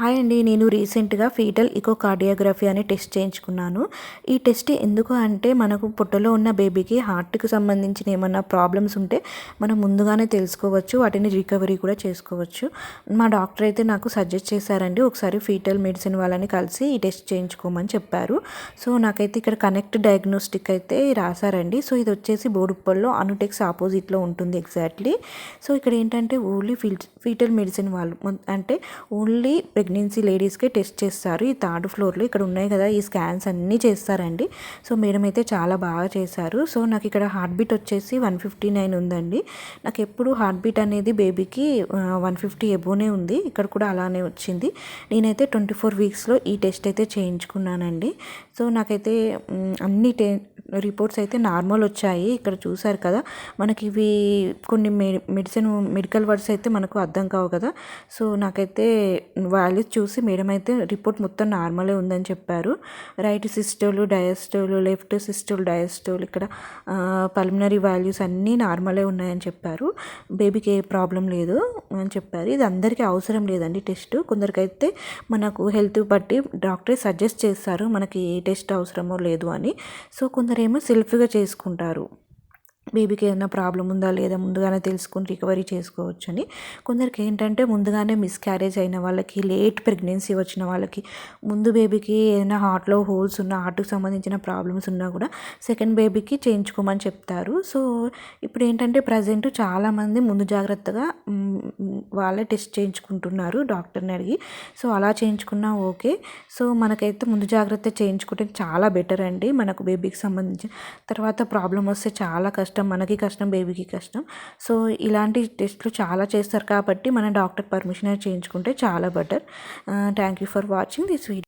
Hi అండి నేను రీసెంట్గా ఫీటల్ ఇకోకార్డియోగ్రఫీ అనే టెస్ట్ చేయించుకున్నాను. ఈ టెస్ట్ ఎందుకు అంటే మనకు పుట్టలో ఉన్న బేబీకి హార్ట్కి సంబంధించిన ఏమన్నా ప్రాబ్లమ్స్ ఉంటే మనం ముందుగానే తెలుసుకోవచ్చు వాటిని రికవరీ కూడా చేసుకోవచ్చు. మా డాక్టర్ అయితే నాకు సజెస్ట్ చేశారండి ఒకసారి ఫీటల్ మెడిసిన్ వాళ్ళని కలిసి ఈ టెస్ట్ చేయించుకోమని చెప్పారు. సో నాకైతే ఇక్కడ కనెక్ట్ డయాగ్నోస్టిక్ అయితే రాశారండి. సో ఇది వచ్చేసి బోడుప్పల్లో అనుటెక్స్ ఆపోజిట్లో ఉంటుంది ఎగ్జాక్ట్లీ. సో ఇక్కడ ఏంటంటే ఓన్లీ ఫీల్ ఫీటల్ మెడిసిన్ వాళ్ళు అంటే ఓన్లీ ప్రెగ్నెన్సీ లేడీస్కే టెస్ట్ చేస్తారు. ఈ థర్డ్ ఫ్లోర్లో ఇక్కడ ఉన్నాయి కదా ఈ స్కాన్స్ అన్నీ చేస్తారండి. సో మేడం అయితే చాలా బాగా చేశారు. సో నాకు ఇక్కడ హార్ట్ బీట్ వచ్చేసి వన్ ఫిఫ్టీ నైన్ ఉందండి. నాకు ఎప్పుడు హార్ట్ బీట్ అనేది బేబీకి వన్ ఫిఫ్టీ ఎబోనే ఉంది. ఇక్కడ కూడా అలానే వచ్చింది. నేనైతే ట్వంటీ ఫోర్ వీక్స్లో ఈ టెస్ట్ అయితే చేయించుకున్నానండి. సో నాకైతే అన్ని టే రిపోర్ట్స్ అయితే నార్మల్ వచ్చాయి. ఇక్కడ చూసారు కదా మనకి ఇవి కొన్ని మెడిసిన్ మెడికల్ వర్డ్స్ అయితే మనకు అర్థం కావు కదా. సో నాకైతే వాల్యూస్ చూసి మేడం అయితే రిపోర్ట్ మొత్తం నార్మలే ఉందని చెప్పారు. Right systole diastole left systole diastole ఇక్కడ పల్మినరీ వాల్యూస్ అన్నీ నార్మలే ఉన్నాయని చెప్పారు. బేబీకి ఏ ప్రాబ్లం లేదు అని చెప్పారు. ఇది అందరికీ అవసరం లేదండి టెస్ట్. కొందరికైతే మనకు హెల్త్ బట్టి డాక్టరే సజెస్ట్ చేస్తారు మనకి ఏ టెస్ట్ అవసరమో లేదు అని. సో కొందరు కొందరేమో సెల్ఫ్గా చేసుకుంటారు. బేబీకి ఏదైనా ప్రాబ్లం ఉందా లేదా ముందుగానే తెలుసుకొని రికవరీ చేసుకోవచ్చని. కొందరికి ఏంటంటే ముందుగానే మిస్క్యారేజ్ అయిన వాళ్ళకి లేట్ ప్రెగ్నెన్సీ వచ్చిన వాళ్ళకి ముందు బేబీకి ఏదైనా హార్ట్లో హోల్స్ ఉన్న హార్ట్కి సంబంధించిన ప్రాబ్లమ్స్ ఉన్నా కూడా సెకండ్ బేబీకి చేయించుకోమని చెప్తారు. సో ఇప్పుడు ఏంటంటే ప్రజెంట్ చాలామంది ముందు జాగ్రత్తగా వాళ్ళే టెస్ట్ చేయించుకుంటున్నారు డాక్టర్ని అడిగి. సో అలా చేయించుకున్నా ఓకే. సో మనకైతే ముందు జాగ్రత్త చేయించుకుంటే చాలా బెటర్ అండి. మనకు బేబీకి సంబంధించి తర్వాత ప్రాబ్లం వస్తే చాలా కష్టం. కష్టం మనకి కష్టం బేబీకి కష్టం. సో ఇలాంటి టెస్ట్లు చాలా చేస్తారు కాబట్టి మన డాక్టర్ పర్మిషన్ చేయించుకుంటే చాలా better. Thank you for watching this video